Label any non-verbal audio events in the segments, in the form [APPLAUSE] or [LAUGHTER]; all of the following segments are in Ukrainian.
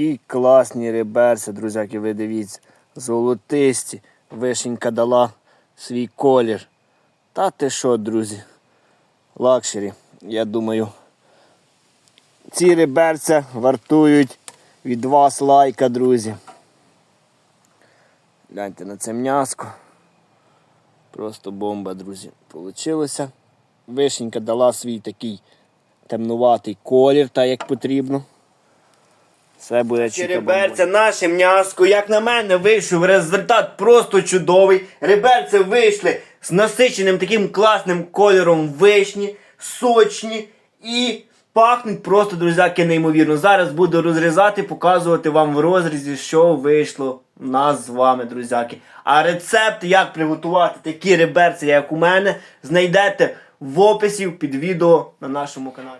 Такі класні реберці, друзяки, ви дивіться. Золотисті. Вишенька дала свій колір. Та ти що, друзі? Лакшері, я думаю. Ці реберця вартують від вас лайка, друзі. Гляньте на це м'яско. Просто бомба, друзі. Получилося. Вишенька дала свій такий темнуватий колір, так як потрібно. Все буде Реберця, наше м'яско, як на мене, вийшов результат просто чудовий. Реберця вийшли з насиченим таким класним кольором вишні, сочні і пахнуть просто, друзяки, неймовірно. Зараз буду розрізати, показувати вам в розрізі, що вийшло у нас з вами, друзяки. А рецепт, як приготувати такі реберці, як у мене, знайдете в описі під відео на нашому каналі.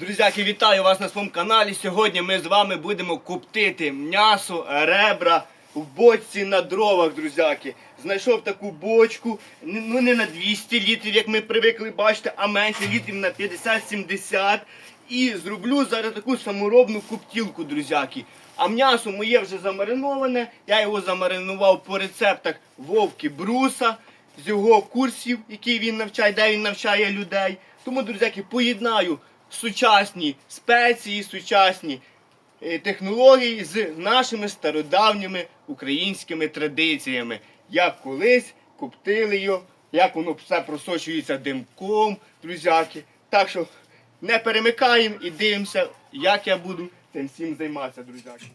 Друзяки, вітаю вас на своєму каналі. Сьогодні ми з вами будемо коптити м'ясо, ребра в бочці на дровах, друзяки. Знайшов таку бочку, ну не на 200 літрів, як ми привикли бачити, а менше літрів на 50-70. І зроблю зараз таку саморобну коптілку, друзяки. А м'ясо моє вже замариноване. Я його замаринував по рецептах Вовки Бруса з його курсів, які він навчає, де він навчає людей. Тому, друзяки, поєднаю сучасні спеції, сучасні е, технології з нашими стародавніми українськими традиціями. Як колись коптили його, як воно все просочується димком, друзяки. Так що не перемикаємо і дивимося, як я буду цим всім займатися, друзяки.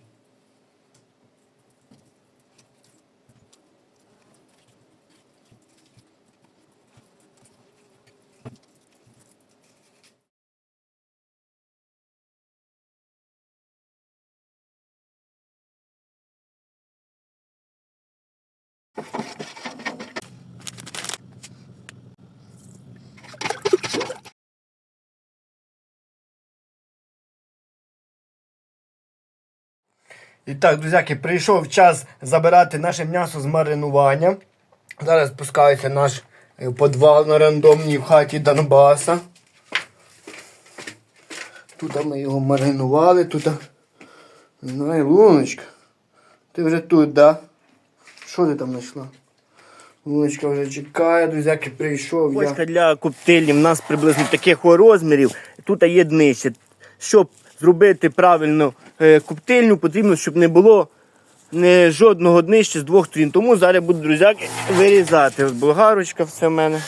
І так, друзяки, прийшов час забирати наше м'ясо з маринування. Зараз спускається наш е, подвал на рандомній в хаті Донбаса. Тут ми його маринували, тут. Не знаю, Луночка. Ти вже тут, да? Що ти там знайшла? Луночка вже чекає, друзяки, прийшов. Бочка для коптильні в нас приблизно таких розмірів. Тут є днище. Щоб зробити правильно е, коптильню, потрібно, щоб не було не жодного днища з двох сторін. Тому зараз буду, друзяки, вирізати. Болгарочка все в мене.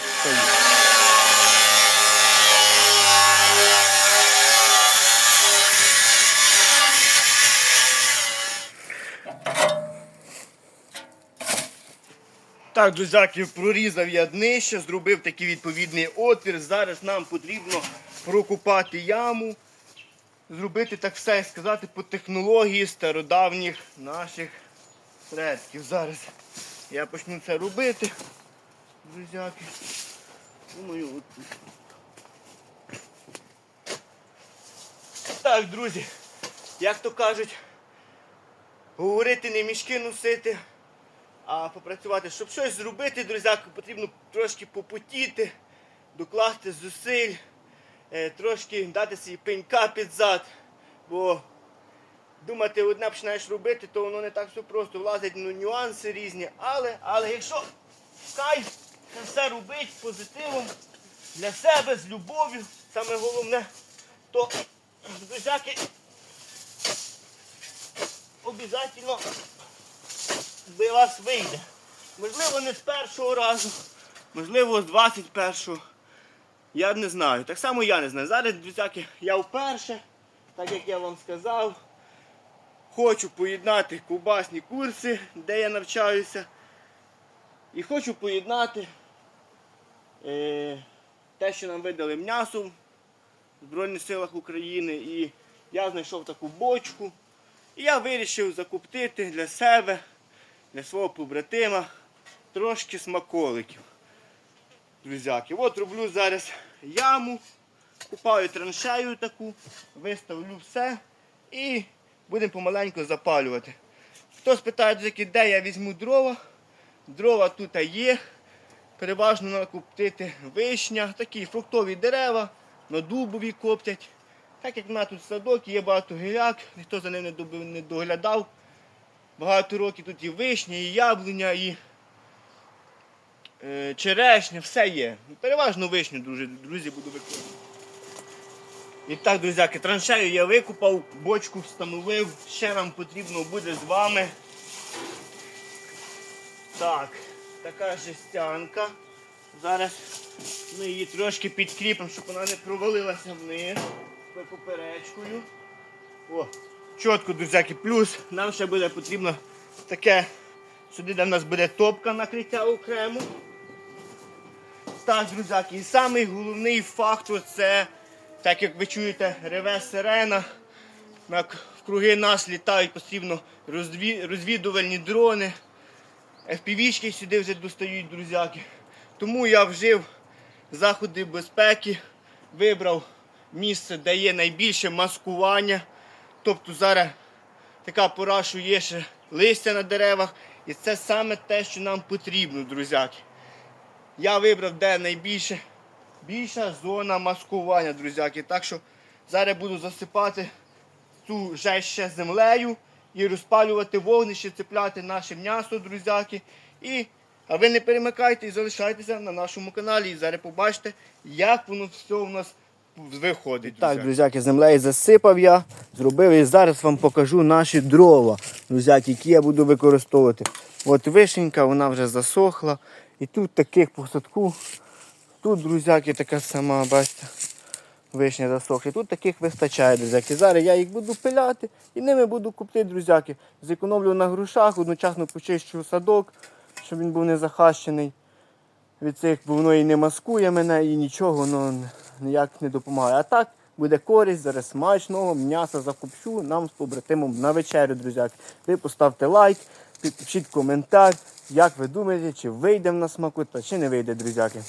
Так, друзяки, прорізав я днище, зробив такий відповідний отвір. Зараз нам потрібно прокупати яму, зробити так все і сказати по технології стародавніх наших предків. Зараз я почну це робити. Друзяки. Думаю, от. Так, друзі, як то кажуть, говорити не мішки носити а попрацювати. Щоб щось зробити, друзяки, потрібно трошки попотіти, докласти зусиль, трошки дати свій пенька під зад. Бо думати, одне починаєш робити, то воно не так все просто влазить ну, нюанси різні. Але, але якщо кайф це все робить з позитивом для себе, з любов'ю, саме головне, то друзяки обов'язково би вас вийде. Можливо, не з першого разу, можливо, з 21-го. Я не знаю. Так само я не знаю. Зараз, друзяки, я вперше, так як я вам сказав, хочу поєднати ковбасні курси, де я навчаюся. І хочу поєднати е, те, що нам видали м'ясо в Збройних силах України. І я знайшов таку бочку. І я вирішив закуптити для себе для свого побратима трошки смаколиків. Друзяки, от роблю зараз яму, купаю траншею таку, виставлю все і будемо помаленьку запалювати. Хто спитає, друзяки, де я візьму дрова? Дрова тут є. Переважно треба накуптити вишня, такі фруктові дерева, на дубові коптять. Так як в мене тут садок, є багато гіляк, ніхто за ним не, доглядав. Багато років тут і вишня, і яблуня, і черешня, все є. Переважно вишню, друзі, друзі, буду виконувати. І так, друзяки, траншею я викупав, бочку встановив, ще нам потрібно буде з вами. Так, така жестянка. Зараз ми її трошки підкріпимо, щоб вона не провалилася вниз поперечкою. О, чітко, друзяки, плюс нам ще буде потрібно таке, сюди де в нас буде топка накриття окремо. Так, друзяки, і самий головний фактор це, так як ви чуєте, реве сирена. На к- Круги нас літають постійно розвідувальні дрони. FPV-шки сюди вже достають, друзяки. Тому я вжив заходи безпеки, вибрав місце, де є найбільше маскування. Тобто зараз така пора, що є ще листя на деревах. І це саме те, що нам потрібно, друзяки. Я вибрав, де найбільше більша зона маскування, друзяки. Так що зараз буду засипати цю жесть ще землею і розпалювати вогнище, цепляти наше м'ясо, друзяки. І, а ви не перемикайте і залишайтеся на нашому каналі. І зараз побачите, як воно все у нас виходить. Так, друзяки, землею засипав я, зробив і зараз вам покажу наші дрова, друзяки, які я буду використовувати. От вишенька, вона вже засохла. І тут таких по садку, тут, друзяки, така сама, бачите, вишня засохла. Тут таких вистачає, друзяки. Зараз я їх буду пиляти і ними буду купити, друзяки. Зекономлю на грушах, одночасно почищу садок, щоб він був не захащений від цих, бо воно і не маскує мене, і нічого воно ніяк не допомагає. А так буде користь, зараз смачного, м'яса закупчу нам з побратимом на вечерю, друзяки. Ви поставте лайк, підпишіть коментар, як ви думаєте, чи вийде в нас смакота, чи не вийде, друзяки.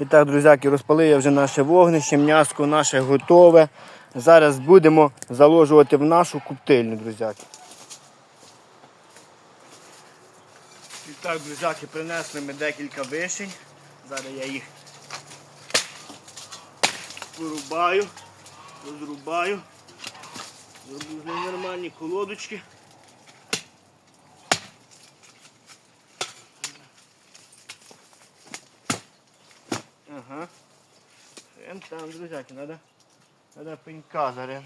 І так, друзяки, розпалив я вже наше вогнище, м'яско наше готове. Зараз будемо заложувати в нашу куптильню, друзяки. І так, друзяки, принесли ми декілька вишень. Зараз я їх порубаю, розрубаю. Зроблю нормальні колодочки. Ага. Ем там, друзяки, треба треба пенька зараз.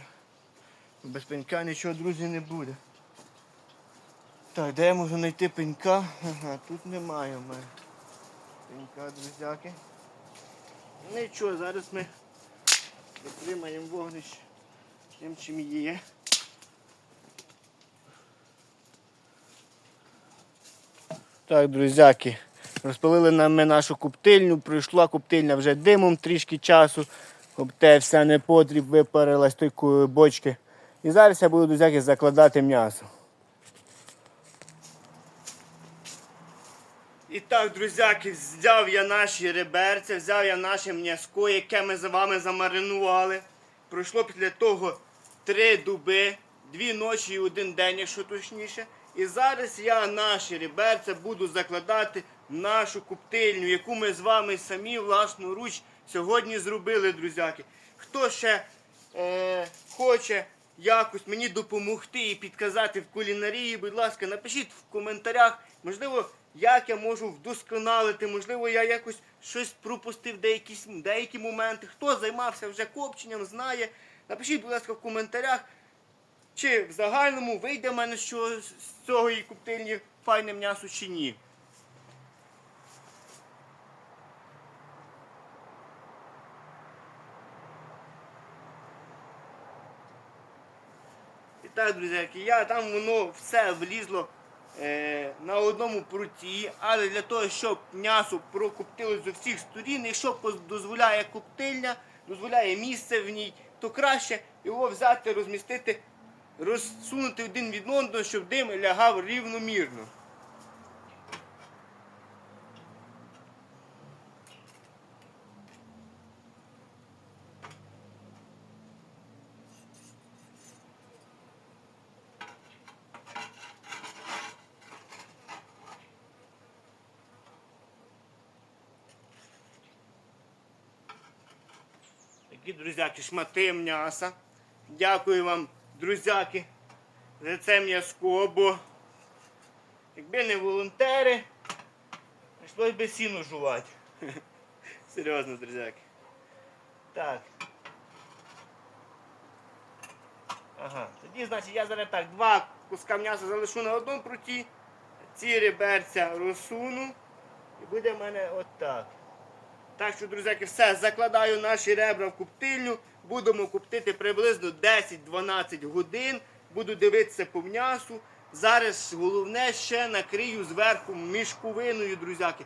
Без пенька нічого, друзі, не буде. Так, де я можу знайти пенька? Ага, тут немає в мене. Пенька, друзяки. Нічого, зараз ми отримаємо вогнище тим, чим є. Так, друзяки, розпалили ми нашу куптильню, пройшла куптильня вже димом трішки часу, те все непотріб випарилась той бочки. І зараз я буду, друзяки, закладати м'ясо. І так, друзяки, взяв я наші реберця, взяв я наше м'яско, яке ми з вами замаринували. Пройшло після того три дуби, дві ночі і один день, якщо точніше. І зараз я наші реберця буду закладати нашу куптильню, яку ми з вами самі власноруч сьогодні зробили, друзяки. Хто ще е, хоче якось мені допомогти і підказати в кулінарії, будь ласка, напишіть в коментарях, можливо, як я можу вдосконалити, можливо, я якось щось пропустив, деякі, деякі моменти. Хто займався вже копченням, знає. Напишіть, будь ласка, в коментарях, чи в загальному вийде в мене що з цього і коптильні файне м'ясо чи ні. Так, друзяки, я там воно все влізло е, на одному пруті, але для того, щоб м'ясо прокоптилось з усіх сторін, і що дозволяє коптильня, дозволяє місце в ній, то краще його взяти, розмістити, розсунути один від одного, щоб дим лягав рівномірно. Такі, друзяки, шмати м'яса. Дякую вам, друзяки, за це м'язко, бо якби не волонтери, прийшлось би сіну жувати. [LAUGHS] Серйозно, друзяки. Так. Ага, тоді, значить, я зараз так, два куска м'яса залишу на одному пруті, ці реберця розсуну і буде в мене отак. Так що, друзяки, все, закладаю наші ребра в куптильню, будемо куптити приблизно 10-12 годин, буду дивитися по м'ясу. Зараз головне ще накрию зверху мішковиною, друзяки.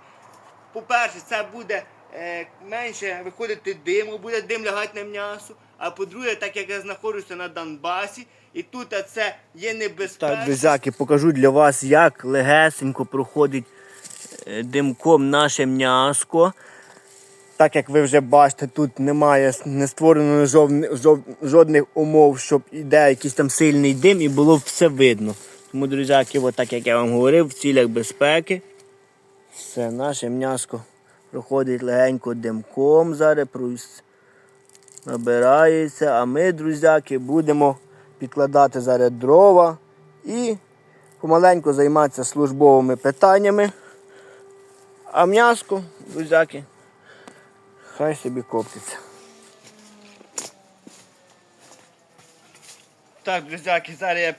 По-перше, це буде е, менше виходити диму, буде дим лягати на м'ясо. А по-друге, так як я знаходжуся на Донбасі, і тут це є небезпечно. Так, друзяки, покажу для вас, як легесенько проходить е, димком наше м'яско. Так як ви вже бачите, тут немає не створено жодних умов, щоб іде якийсь там сильний дим і було все видно. Тому, друзяки, от так як я вам говорив, в цілях безпеки. Все, наше м'яско проходить легенько димком зараз. Набирається, а ми, друзяки, будемо підкладати зараз дрова і помаленьку займатися службовими питаннями. А м'яско, друзяки, хай собі коптиться. Так, друзяки, зараз я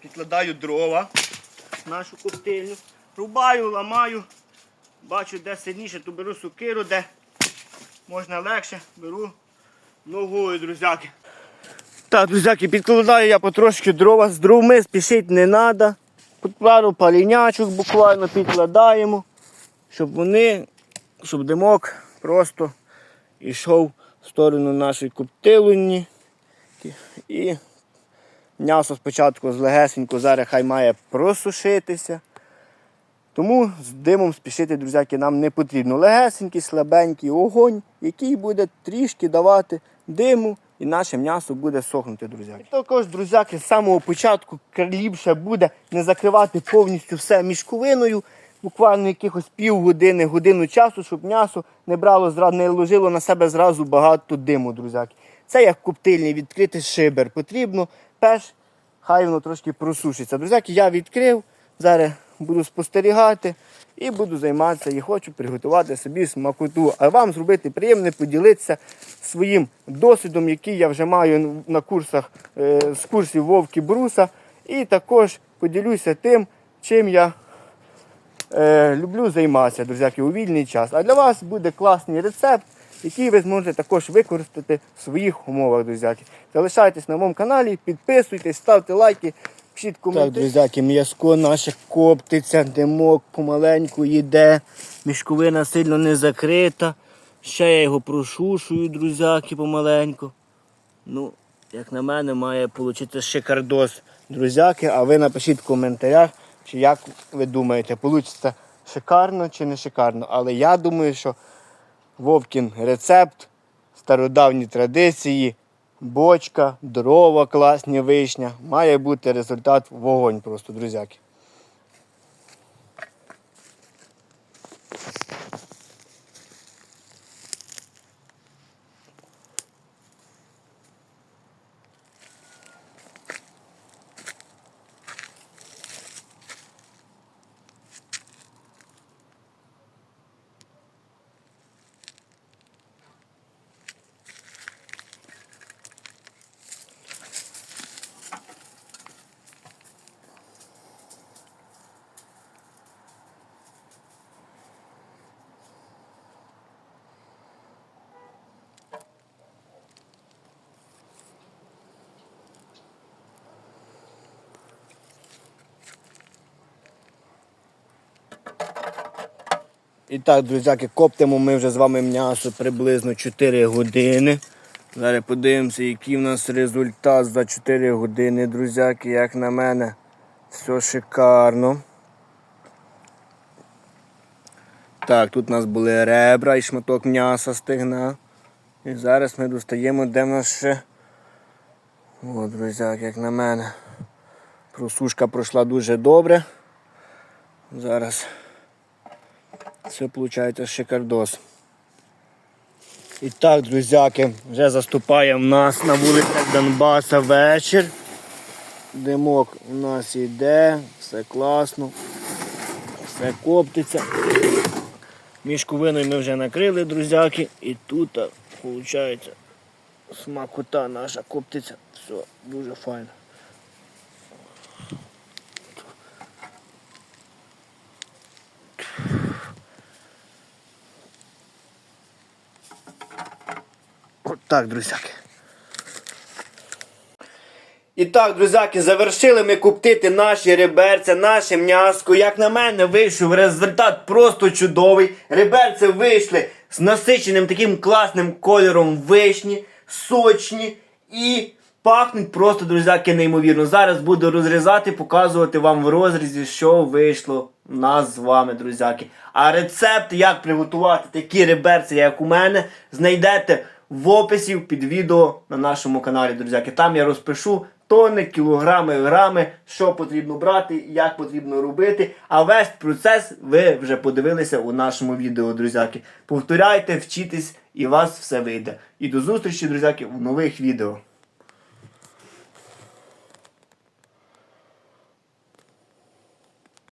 підкладаю дрова в нашу коптильню. Рубаю, ламаю. Бачу, де сильніше, то беру сукиру, де можна легше, беру ногою, друзяки. Так, друзяки, підкладаю я потрошки дрова. З дровми спішити не треба. Пару палінячок буквально підкладаємо, щоб вони, щоб димок просто йшов в сторону нашої коптилені. І м'ясо спочатку злегесенько зараз хай має просушитися. Тому з димом спішити, друзяки, нам не потрібно. Легесенький, слабенький огонь, який буде трішки давати диму, і наше м'ясо буде сохнути, друзяки. І також, друзяки, з самого початку ліпше буде не закривати повністю все мішковиною, буквально якихось півгодини, годину часу, щоб м'ясо не брало не ложило на себе зразу багато диму, друзяки. Це як коптильний відкритий шибер. Потрібно перш, хай воно трошки просушиться. Друзяки, я відкрив. Зараз буду спостерігати і буду займатися і хочу приготувати собі смакоту. А вам зробити приємне поділитися своїм досвідом, який я вже маю на курсах е, з курсів Вовки Бруса. І також поділюся тим, чим я е, люблю займатися, друзяки, у вільний час. А для вас буде класний рецепт, який ви зможете також використати в своїх умовах, друзяки. Залишайтесь на моєму каналі, підписуйтесь, ставте лайки, пишіть коментарі. Так, друзяки, м'язко наше коптиться, димок помаленьку йде, мішковина сильно не закрита. Ще я його прошушую, друзяки, помаленьку. Ну, як на мене, має вийти шикардос, друзяки. А ви напишіть в коментарях, чи як ви думаєте, вийде шикарно чи не шикарно. Але я думаю, що Вовкін рецепт, стародавні традиції, бочка, дрова класні вишня. Має бути результат вогонь просто, друзяки. І так, друзяки, коптимо ми вже з вами м'ясо приблизно 4 години. Зараз подивимося, який в нас результат за 4 години, друзяки, як на мене. Все шикарно. Так, тут у нас були ребра і шматок м'яса стигна. І зараз ми достаємо, де в нас ще. О, друзяки, як на мене. Просушка пройшла дуже добре. Зараз все виходить шикардос. І так, друзяки, вже заступає в нас на вулицях Донбаса вечір. Димок у нас йде, все класно, все коптиться. Мішковиною ми вже накрили, друзяки, і тут, виходить, смакота наша коптиться. Все, дуже файно. Так, друзяки. І так, друзяки, завершили ми куптити наші реберця, наше м'яско. Як на мене, вийшов результат просто чудовий. Реберця вийшли з насиченим таким класним кольором вишні, сочні і пахнуть просто, друзяки, неймовірно. Зараз буду розрізати, показувати вам в розрізі, що вийшло у нас з вами, друзяки. А рецепт, як приготувати такі реберці, як у мене, знайдете в описі під відео на нашому каналі, друзяки. Там я розпишу тони, кілограми, грами, що потрібно брати, як потрібно робити. А весь процес ви вже подивилися у нашому відео, друзяки. Повторяйте, вчитесь і у вас все вийде. І до зустрічі, друзяки, в нових відео.